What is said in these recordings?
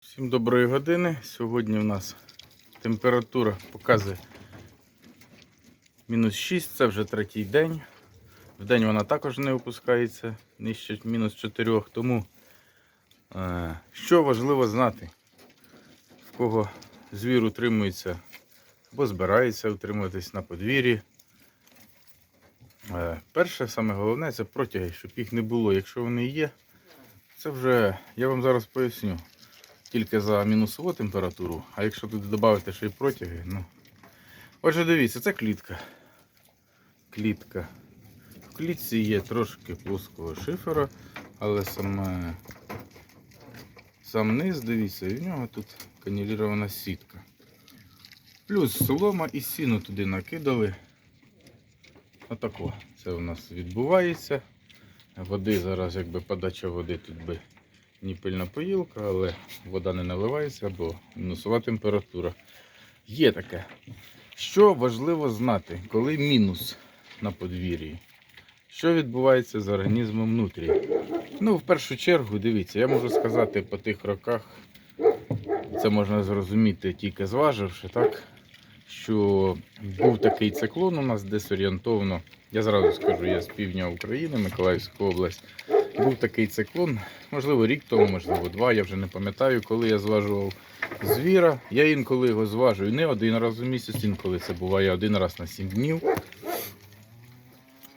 Всім доброї години. Сьогодні у нас температура показує мінус 6, це вже третій день. В день вона також не опускається нижче мінус 4. Тому е, що важливо знати, в кого звір утримується або збирається утримуватись на подвір'ї. Е, перше, саме головне, це протяги, щоб їх не було. Якщо вони є, це вже я вам зараз поясню тільки за мінусову температуру, а якщо тут додати ще й протяги, ну. Отже, дивіться, це клітка. Клітка. В клітці є трошки плоского шифера, але саме сам низ, дивіться, і в нього тут канілірована сітка. Плюс солома і сіну туди накидали. Отако це у нас відбувається. Води зараз, якби подача води тут би ніпильна поїлка, але вода не наливається, бо мінусова температура. Є таке. Що важливо знати, коли мінус на подвір'ї? Що відбувається з організмом внутрі? Ну, в першу чергу, дивіться, я можу сказати по тих роках, це можна зрозуміти тільки зваживши, так? Що був такий циклон у нас десь орієнтовно. Я зразу скажу, я з півдня України, Миколаївська область. Був такий циклон, можливо, рік тому, можливо, два, я вже не пам'ятаю, коли я зважував звіра. Я інколи його зважую не один раз у місяць, інколи це буває один раз на сім днів.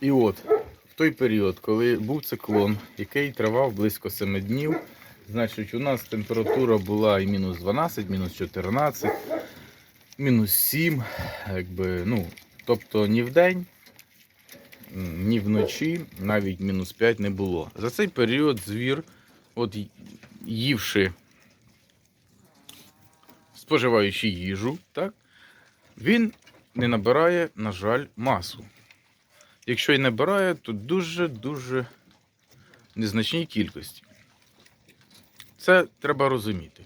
І от, в той період, коли був циклон, який тривав близько 7 днів, значить, у нас температура була і мінус 12, мінус 14, мінус 7, якби, ну, тобто ні в день, ні вночі, навіть мінус 5 не було. За цей період звір, от ївши, споживаючи їжу, так, він не набирає, на жаль, масу. Якщо і набирає, то дуже-дуже незначній кількості. Це треба розуміти.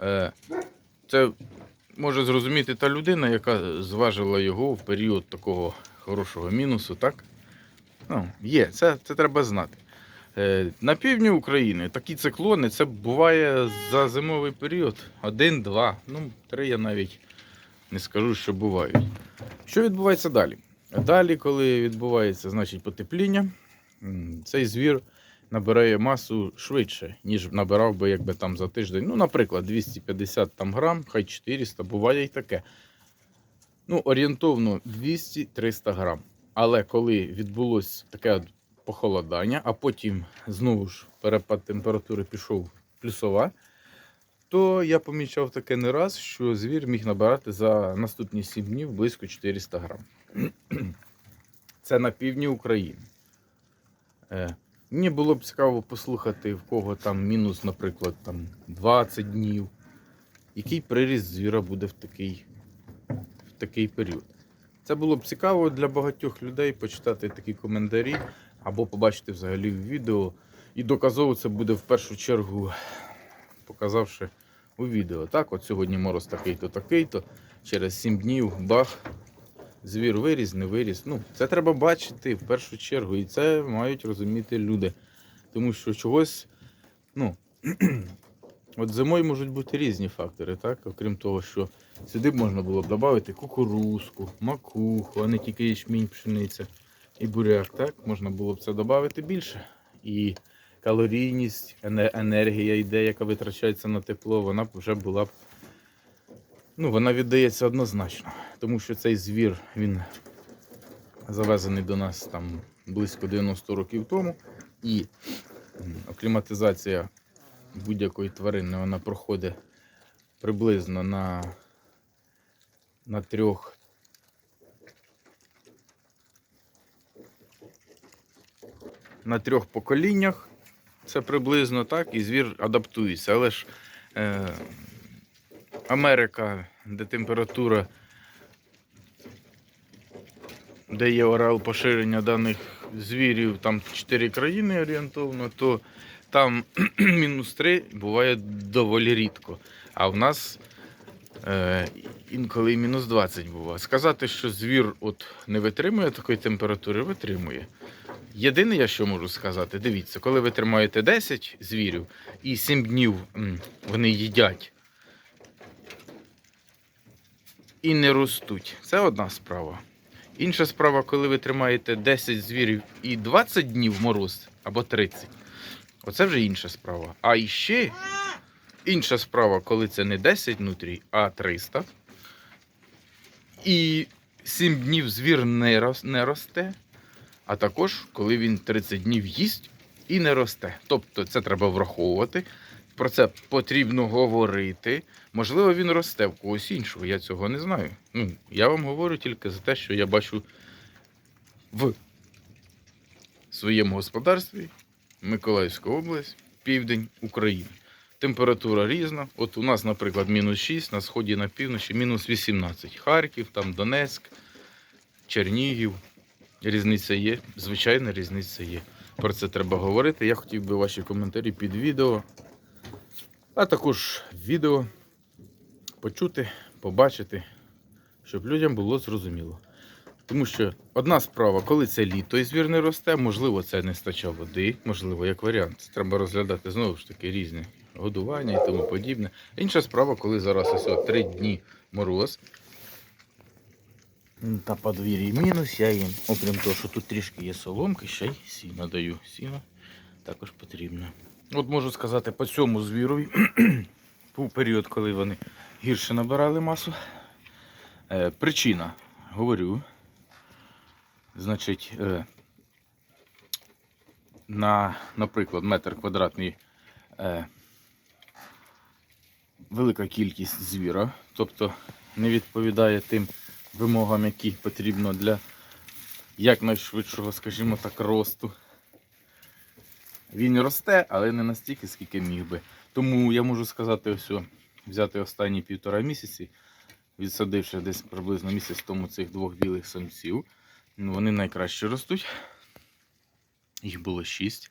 Е, Це може зрозуміти та людина, яка зважила його в період такого хорошого мінусу, так? Ну, є, це, це треба знати. Е, На півдні України такі циклони це буває за зимовий період. Один, два, ну, три я навіть не скажу, що бувають. Що відбувається далі? Далі, коли відбувається значить, потепління, цей звір набирає масу швидше, ніж набирав би якби там за тиждень. Ну, наприклад, 250 там, грам, хай 400, буває і таке. Ну, орієнтовно 200-300 грам. Але коли відбулось таке похолодання, а потім знову ж перепад температури пішов плюсова, то я помічав таке не раз, що звір міг набирати за наступні 7 днів близько 400 грам. Це на півдні України. Е, Мені було б цікаво послухати, в кого там мінус, наприклад, там 20 днів. Який приріст звіра буде в такий, в такий період. Це було б цікаво для багатьох людей почитати такі коментарі або побачити взагалі в відео. І доказово це буде в першу чергу, показавши у відео. Так, от сьогодні мороз такий-то, такий-то. Через 7 днів бах, звір виріс, не виріс. Ну, це треба бачити в першу чергу. І це мають розуміти люди. Тому що чогось, ну, от зимою можуть бути різні фактори, так? Окрім того, що сюди б можна було б додати кукурузку, макуху, а не тільки ячмінь, пшениця і буряк. Так? Можна було б це додати більше. І калорійність, енергія йде, яка витрачається на тепло, вона б вже була б. Ну, вона віддається однозначно. Тому що цей звір, він завезений до нас там близько 90 років тому. І акліматизація будь-якої тварини вона проходить приблизно на, на трьох. На трьох поколіннях це приблизно так, і звір адаптується. Але ж е, Америка, де температура, де є орел поширення даних звірів, там 4 країни орієнтовно, то там мінус 3 буває доволі рідко. А в нас е, інколи і мінус 20 буває. Сказати, що звір от не витримує такої температури, витримує. Єдине, я що можу сказати, дивіться, коли ви тримаєте 10 звірів і 7 днів вони їдять і не ростуть, це одна справа. Інша справа, коли ви тримаєте 10 звірів і 20 днів мороз або 30, оце вже інша справа. А іще інша справа, коли це не 10 внутрі, а 300. І 7 днів звір не, не росте, а також коли він 30 днів їсть і не росте. Тобто це треба враховувати. Про це потрібно говорити. Можливо, він росте в когось іншого, я цього не знаю. Ну, я вам говорю тільки за те, що я бачу в своєму господарстві Миколаївська область, південь України. Температура різна. От у нас, наприклад, мінус 6, на сході на півночі мінус 18. Харків, там Донецьк, Чернігів. Різниця є, звичайно, різниця є. Про це треба говорити. Я хотів би ваші коментарі під відео, а також відео почути, побачити, щоб людям було зрозуміло. Тому що одна справа, коли це літо і звір не росте, можливо, це нестача води, можливо, як варіант. Це треба розглядати знову ж таки різні годування і тому подібне. Інша справа, коли зараз ось три дні мороз. Та подвір'ї мінус, я їм, окрім того, що тут трішки є соломки, ще й сіно даю. Сіно також потрібно. От можу сказати, по цьому звірові був період, коли вони гірше набирали масу. Е, причина, говорю, значить, е, на, наприклад, метр квадратний е, велика кількість звіра, тобто не відповідає тим вимогам, які потрібно для якнайшвидшого, скажімо так, росту. Він росте, але не настільки, скільки міг би. Тому я можу сказати, ось взяти останні півтора місяці, відсадивши десь приблизно місяць тому цих двох білих самців. Ну, вони найкраще ростуть. Їх було 6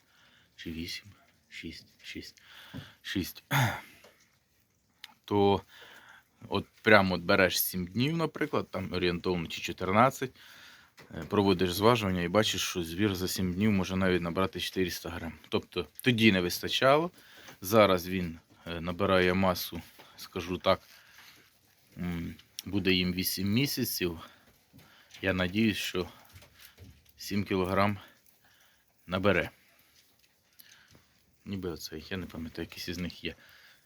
чи 8. 6, 6, 6. То от прямо от береш 7 днів, наприклад, там орієнтовно чи 14, е, проводиш зважування і бачиш, що звір за 7 днів може навіть набрати 400 грам. Тобто тоді не вистачало. Зараз він е, набирає масу, скажу так, буде їм 8 місяців. Я надіюсь, що 7 кілограм набере. Ніби оцей, я не пам'ятаю, якийсь із них є.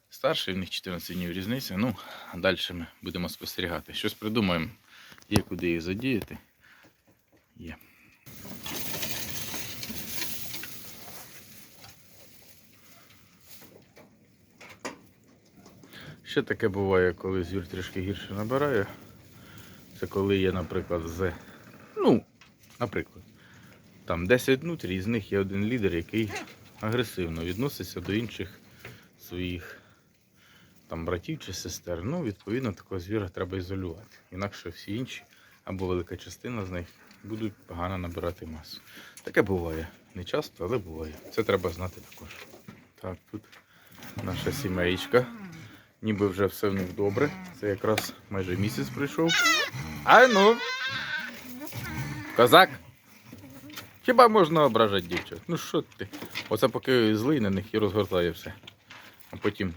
Старший, в них 14 днів різниця. Ну, а далі ми будемо спостерігати. Щось придумаємо, є куди їх задіяти. Є. Ще таке буває, коли звір трішки гірше набирає. Це коли є, наприклад, з. Ну, наприклад, там 10 внутрі, з них є один лідер, який агресивно відноситься до інших своїх там братів чи сестер. Ну, відповідно, такого звіра треба ізолювати. Інакше всі інші або велика частина з них будуть погано набирати масу. Таке буває. Не часто, але буває. Це треба знати також. Так, тут наша сімейка. Ніби вже все в них добре. Це якраз майже місяць пройшов. Ай ну! Козак! Хіба можна ображати дівчат? Ну що ти? Оце поки злий на них і розгортає все. А потім,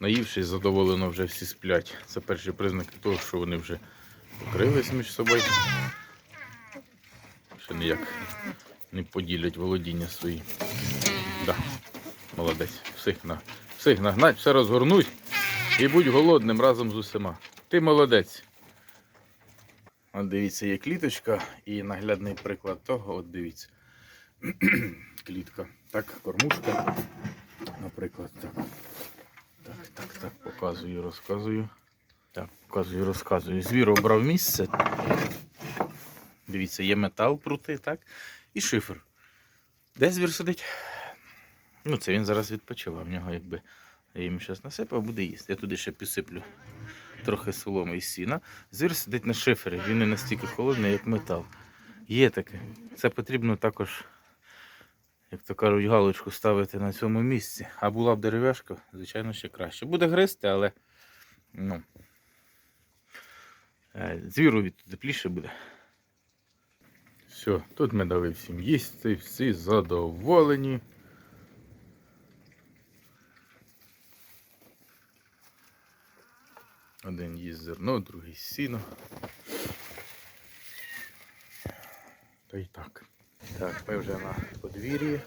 наївшись, задоволено вже всі сплять. Це перші признаки того, що вони вже покрились між собою. Ще ніяк не поділять володіння свої. Да. Молодець. Всіх, на... Всіх нагнать, все розгорнуть і будь голодним разом з усіма. Ти молодець. От дивіться, є кліточка і наглядний приклад того, от дивіться. Клітка. Так, кормушка. Наприклад, так. Так, так, так, показую, розказую. Так, показую, розказую. Звір обрав місце. Дивіться, є метал прути, так? І шифер. Де звір сидить? Ну, це він зараз відпочивав. В нього якби я йому зараз насипав, буде їсти. Я туди ще підсиплю трохи соломи і сіна. Звір сидить на шифері, він не настільки холодний, як метал. Є таке. Це потрібно також, як то кажуть, галочку ставити на цьому місці. А була б дерев'яшка, звичайно, ще краще. Буде гристи, але ну, е, звірові тепліше буде. Все, тут ми дали всім їсти, всі задоволені. Один їсть зерно, другий сіно. Та й так. Так, ми вже на подвір'ї.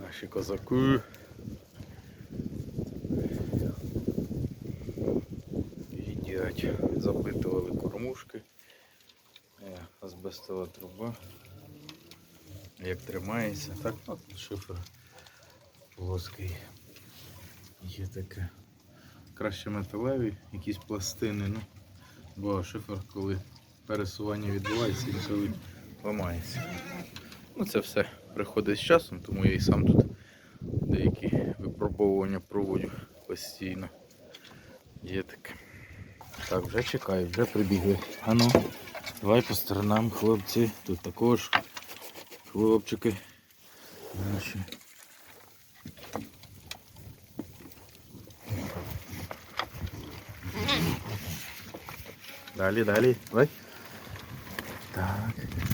Наші козаки. Їдять, запитували кормушки. Е, Азбестова труба. Як тримається. Так, ну, шифер плоский. Є таке. Краще металеві, якісь пластини, ну, бо шифер, коли пересування відбувається, інколи ламається. Ну, це все приходить з часом, тому я і сам тут деякі випробовування проводжу постійно. Є таке. Так, вже чекаю, вже прибігли. Ану, давай по сторонам, хлопці. Тут також хлопчики. Наші. Далі, далі, давай. Так.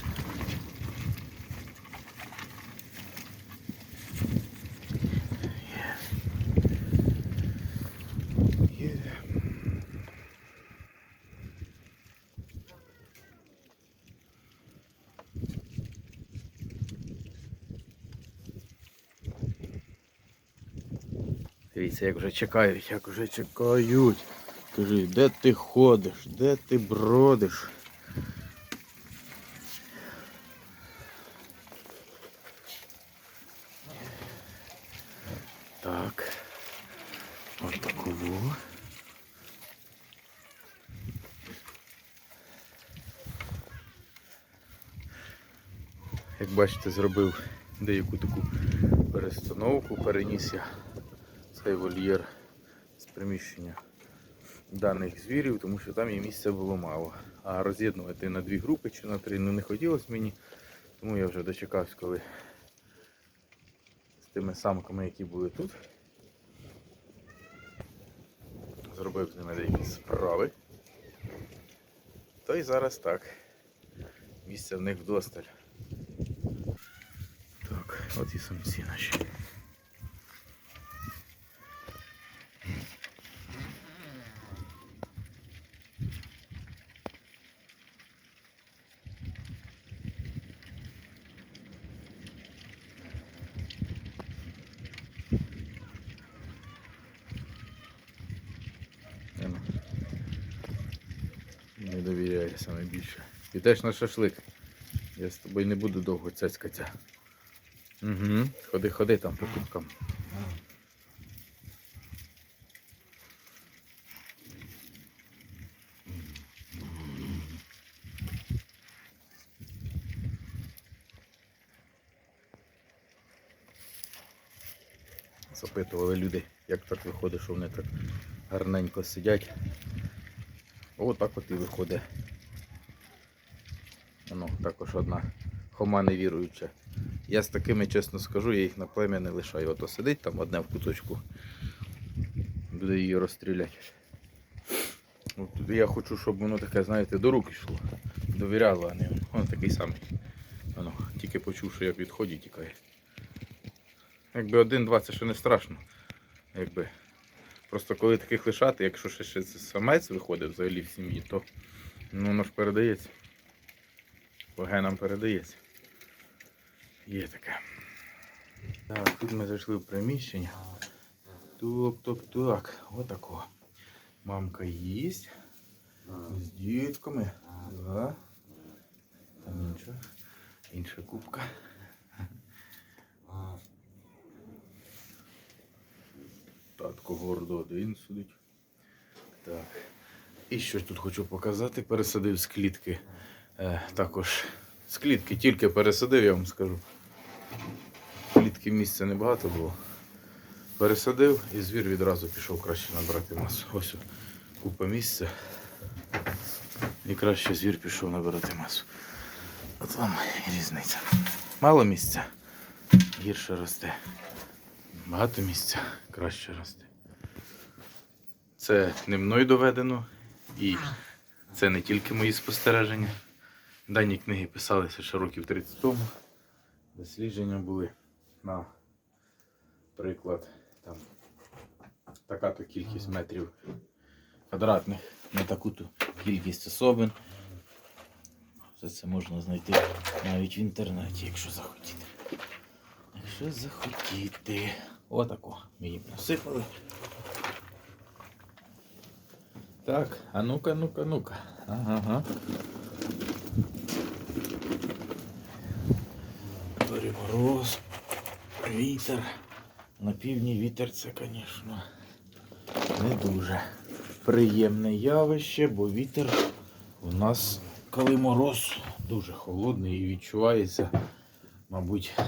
Дивіться, як вже чекають, як вже чекають. Кажи, де ти ходиш, де ти бродиш? Так. Ось такого. Як бачите, зробив деяку таку перестановку, переніс я цей вольєр з приміщення даних звірів, тому що там їм місця було мало. А роз'єднувати на дві групи чи на три ну, не хотілося мені, тому я вже дочекався, коли з тими самками, які були тут, зробив з ними деякі справи. То й зараз так. Місця в них вдосталь. Так, от і самці наші. Не довіряю саме більше. Підеш на шашлик. Я з тобою не буду довго цяцькатися. Угу. Ходи, ходи там по кубкам. Запитували люди, як так виходить, що вони так гарненько сидять. О, так от і виходить. Воно також одна хома невіруюча. Я з такими, чесно скажу, я їх на плем'я не лишаю. Ото сидить там одне в куточку. Буде її розстріляти. От я хочу, щоб воно таке, знаєте, до рук йшло. Довіряло, а не воно такий самий. Воно тільки почув, що я відході тікає. Якби один-два це ще не страшно. Якби. Просто коли таких лишати, якщо ще, ще самець виходить взагалі в сім'ї, то ну, воно ж передається. По генам передається. Є таке. Так, тут ми зайшли в приміщення. Тук-тук-тук. Отако. Мамка їсть. З дітками. Да. Там інша. Інша кубка. Татко гордо один сидить. Так. І що тут хочу показати. Пересадив з клітки. Е, також з клітки тільки пересадив, я вам скажу. Клітки місця небагато було. Пересадив і звір відразу пішов краще набрати масу. Ось купа місця. І краще звір пішов набирати масу. От вам різниця. Мало місця, гірше росте. Багато місця, краще росте. Це не мною доведено, і це не тільки мої спостереження. Дані книги писалися ще років 30 тому. Дослідження були на приклад там така-то кількість метрів квадратних на таку-то кількість особин. Все це можна знайти навіть в інтернеті, якщо захотіти. Якщо захотіти. Отако. Ми їм насипали. Так, а ну-ка, ну-ка, ну-ка. Ага. ага. Мороз, вітер. На півдні вітер це, звісно, не дуже приємне явище, бо вітер у нас, коли мороз, дуже холодний і відчувається, мабуть,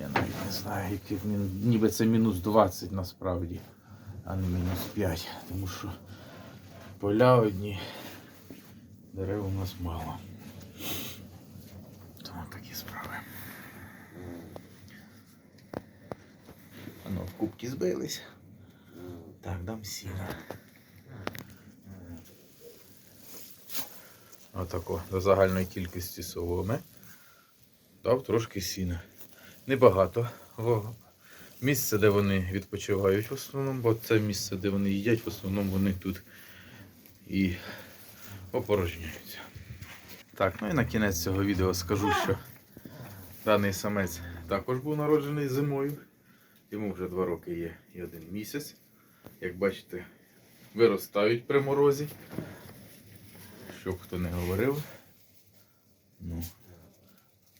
я навіть не знаю, який ніби це мінус 20 насправді, а не мінус 5, тому що поля одні, дерев у нас мало. Тому такі справи. Ну, кубки збились. Так, дам сіна. Отако, до загальної кількості соломи. Дав трошки сіна. Небагато. Місце, де вони відпочивають в основному, бо це місце, де вони їдять, в основному вони тут і опорожнюються. Так, ну і на кінець цього відео скажу, що даний самець також був народжений зимою. Йому вже два роки є і один місяць. Як бачите, виростають при морозі. Щоб хто не говорив. Ну,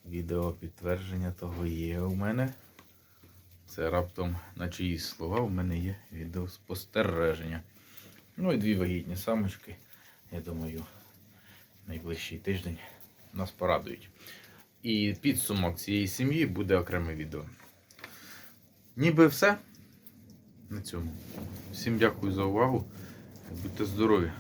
відео підтвердження того є у мене. Це раптом на чиїсь слова у мене є відео спостереження. Ну і дві вагітні самочки. Я думаю, найближчий тиждень нас порадують. І підсумок цієї сім'ї буде окреме відео. Ніби все на цьому. Всім дякую за увагу. Будьте здорові!